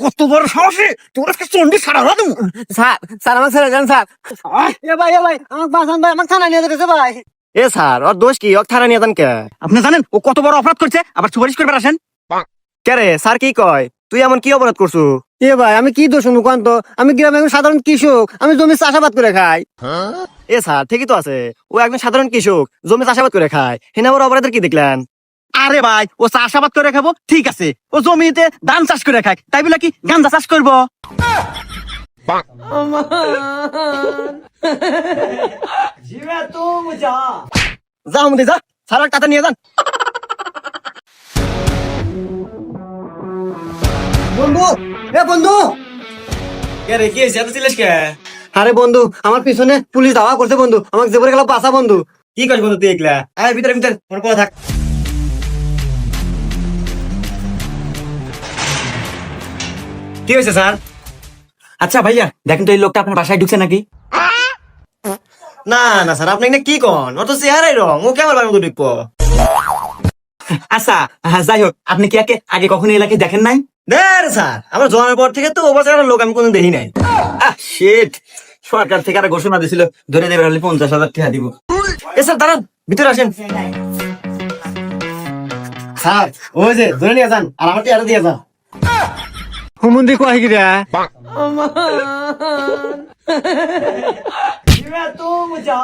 কত বড় সাহসে তোর আজকে চন্ডি সারা রাত স্যার স্যার আমার ছেড়ে যান স্যার। এ ভাই এ ভাই আমার বাসান ভাই আমার থানা নিয়ে যেতেছে ভাই। এ স্যার ওর দোষ কি? ওর থানা নিয়ে যান কে? আপনি জানেন ও কত বড় অপরাধ করছে? আবার সুপারিশ করবে আসেন কে রে স্যার কি কয়? তুই এমন কি অপরাধ করছু? এ ভাই আমি কি দোষ অনুকান তো? আমি গ্রামে একজন সাধারণ কৃষক আমি জমি চাষাবাদ করে খাই। এ স্যার ঠিকই তো আছে। ও একজন সাধারণ কৃষক জমি চাষাবাদ করে খায়। হেনা ওর অপরাধের কি দেখলেন? আরে ভাই ও চাষাবাদ করে খাব? ঠিক আছে। ও জমিতে ধান চাষ করে খায় তাই বলে কি গান্দা চাষ করব? যা মধ্যে যা স্যার টাকা নিয়ে যান। বন্ধু এ বন্ধু। কে রে কি এত চিল্লাস কে? আরে বন্ধু আমার পিছনে পুলিশ ধাওয়া করছে বন্ধু। আমাকে জেবরে গেল বাসা বন্ধু। কি কাজ বন্ধু তুই একলা আয় ভিতরে ভিতরে। কথা থাক। কি হয়েছে স্যার? আচ্ছা ভাইয়া দেখেন তো এই লোকটা আপনার বাসায় ঢুকছে নাকি? না না স্যার আপনি কি কন? ও তো চেহারাই রং। ও কেমন বাংলা ঢুকবো? আচ্ছা হ্যাঁ, যাই হোক আপনি কি একে আগে কখনো এলাকায় দেখেন নাই? দেখ স্যার আমার জন্মের পর থেকে তো ও বছর লোক আমি কোনদিন দেখি নাই। আহ শিট সরকার থেকে একটা ঘোষণা দিছিল ধরে দেবে হলে পঞ্চাশ হাজার টাকা দিব। এ স্যার দাঁড়ান ভিতরে আসেন। স্যার ওই যে ধরে নিয়ে যান আর আমার টিয়াটা দিয়ে যান। হুমন্দি কয় কি রে? তুমি যা।